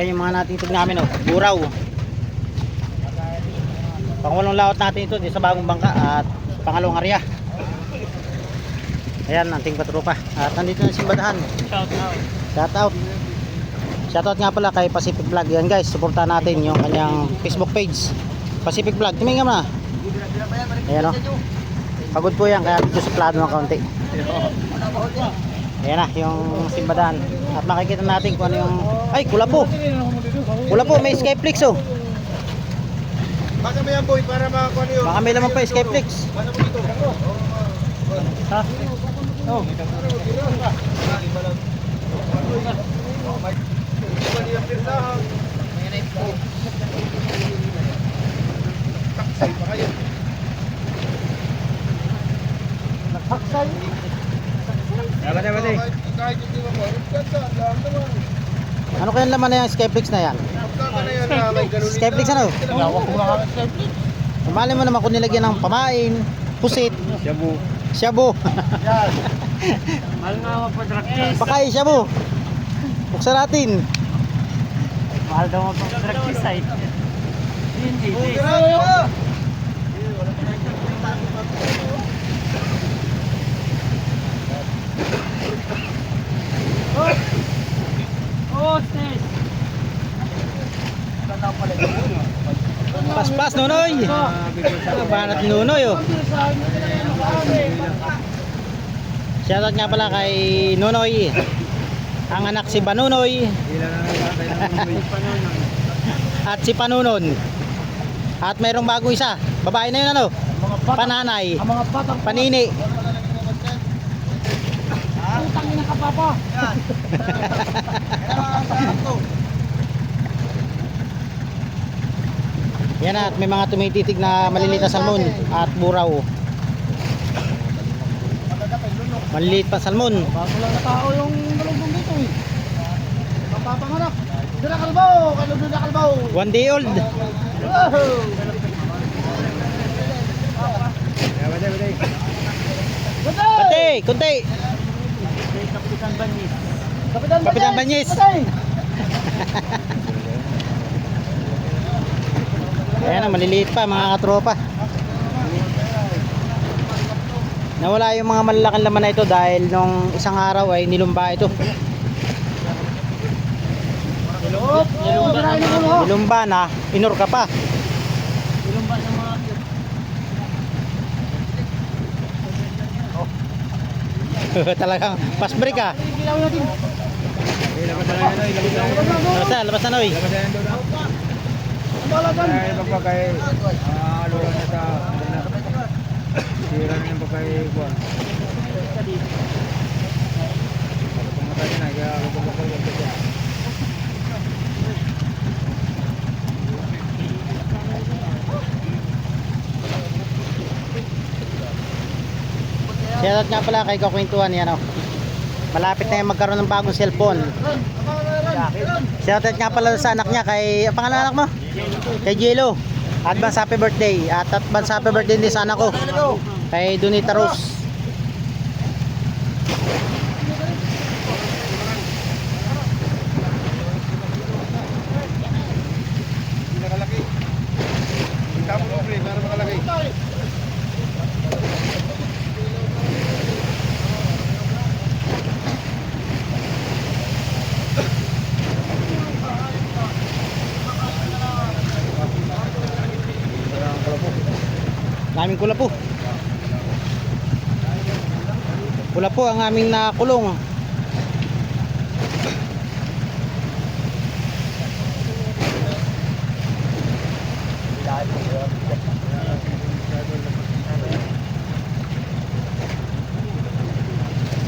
Yan yung mga natitig namin oh, buraw. Pangwalong laot natin ito di sa bagong bangka at pangalawang area. Ayan, anting patrupa. At nandito na simbadahan. Shout out. Shout out. Nga pala kay Pacific Vlog. Yan guys, suportahan natin yung kanyang Facebook page. Pacific Vlog. Tumingin mo na. Ayan o. Pagod po yan, kaya medyo suplado ng kaunti. Ayan na, yung simbadahan. At makikita natin kung ano yung... Ay, kula po. Kula po, may Skyflix oh. Baka may yan boy para makakuha niyo. Baka may laman pa yung Skyflix. Ha? Oh. Taksay pa kayo. Nagpaksay. Dapat dapat eh. Kahit hindi mo mo. Ganda, ang dami naman. Ano kaya laman na yung Skyflix na yan? Skyflix ano? Lawak ko Skyflix. Mali mo naman kung nilagyan ng pamain, pusit, Shabu. shabu. Yan. Mahal nga ako pa practice. Baka yung shabu. Buksan natin. Mahal daw practice ay. Hindi, hindi. Oh, sis. Paspas, Nunoy. Banat ni Nunoy, oh. Shoutout nga pala kay Nunoy. Ang anak si Banunoy at si Panunon. At mayroong bagong isa. Babae na yun ano? Pananay. Panini. Putang ina ka papa. Yan at may mga tumititig na maliliit na salmon at buraw. Maliliit pa salmon. Bago lang na tao yung malunggong dito eh. Mapapangarap. Dila kalbaw, kalo dila kalbaw. One day old. Kunti, kunti. Kapitan Banyis. Kapitan Banyis. Ayan na, maliliit pa mga katropa. Nawala yung mga malalaking laman na ito dahil nung isang araw ay nilumba ito. Nilumba. Nilumba na mga. Nilumba na, inor ka pa. Nilumba sa mga. Talagang fast break ah. Labas na, labas na. Balagan. Ay, pagpagay, ah, lula na sa. Sira na yung pagpagay. Pumatay na, kaya pagpagay Shoutout nga pala kay Kakwentuhan yan oh. Malapit na yung magkaroon ng bagong cellphone. Shoutout nga pala sa anak niya kay, ang pangalan anak mo? Kay Jello. Advance happy birthday. At advance happy birthday din sa anak ko. Kay Donita Rose. Daming kula po. Kula po ang aming nakulong.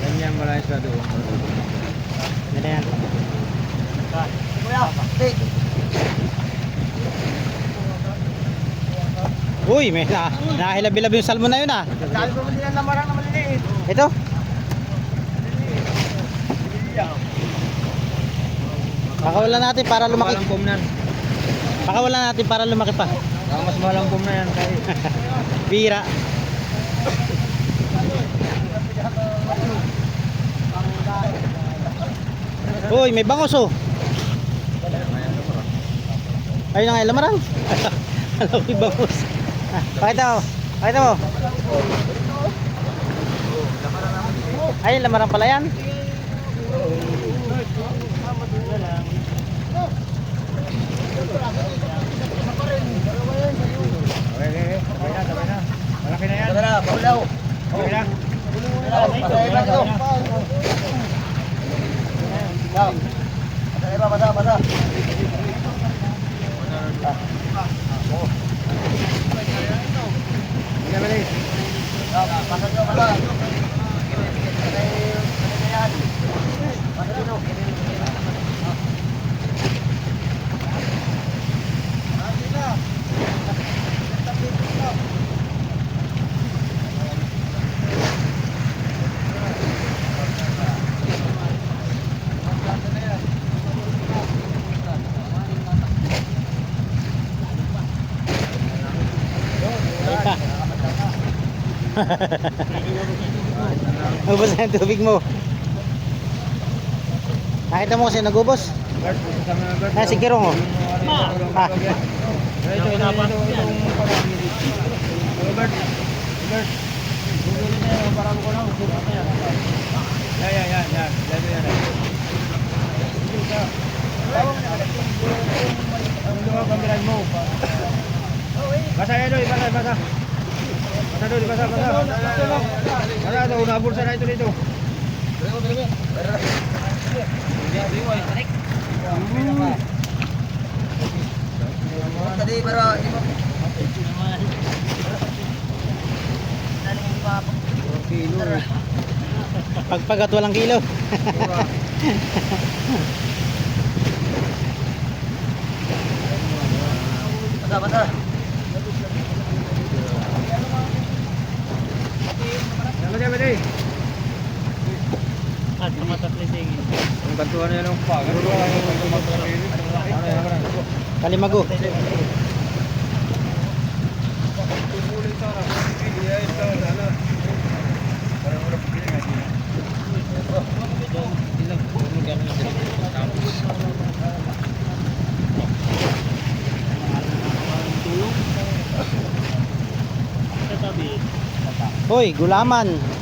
Ganyan malayas na doon. Yan na yan. Uy, may na, nahilabi-labi yung salmon na yun ah. Dahil pa ang lamarang na maliliit. Ito. Pakawalan natin para lumaki. Pakawalan natin para lumaki pa. Mas malang pum na yan. Kaya. Bira. Uy, may bangos oh. Ayun na nga, lamarang. Alam ko bangus. Ah, Pakita mo. Pakita mo. Ay, lamarang pala yan. Okay, okay, okay. Sabay na, sabay na. Malaki na yan. Tara, paulaw. Okay na. Pasay lang ito. Pasay ba, basa, basa. Sige, bilis. Pasay nyo, basa. Pasay, pasay na yan. Pasay nyo. Ay pa. Ubus na yung tubig mo. Nakita mo kasi nagubos. Ah, si Kirong oh. Ah. Ito, ito, ito, ito, itong pagkain. Ito, Bert. Bert. Gugulin na yan, para mo ko lang. Yan. Yan, yan, yan, yan. Yan, yan. Ang luwa, pamiran mo. Basa Doy. Basa, basa. Basa, Doy. Basa, basa. Basa, ito. Unabulsa na ito dito. Tadi pero Kilo. Pagpagat walang kilo. basa basa. Yan, yan, yan, yan. Ang kantuan na yan ang yan? Kalimago. Hoy, gulaman.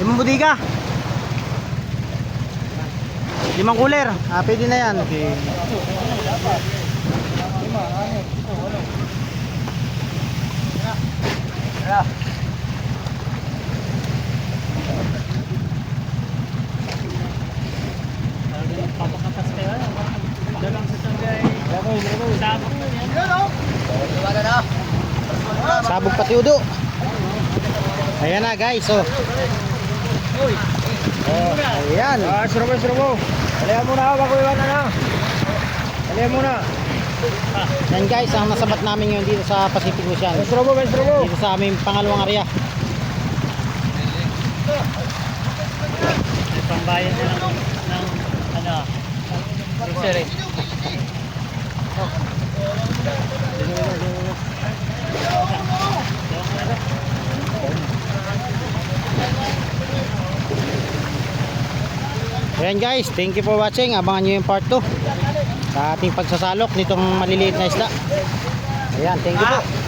Limang budiga. Limang cooler. Ah, pwede na yan. Na. Sabog pati udo. Ayan na guys. Oh. Oh, ayan. Ah, surubo, surubo. Alihan muna ako, bago iwan na na. Alihan muna. Yan guys, ang nasabat namin ngayon dito sa Pacific Ocean. Ben, surubo, ben, surubo. Dito sa aming pangalawang area. pambayad na ng, ng ano, grocery. Ayan guys, thank you for watching. Abangan nyo yung part 2 sa ating pagsasalok nitong maliliit na isda. Ayan, thank you po.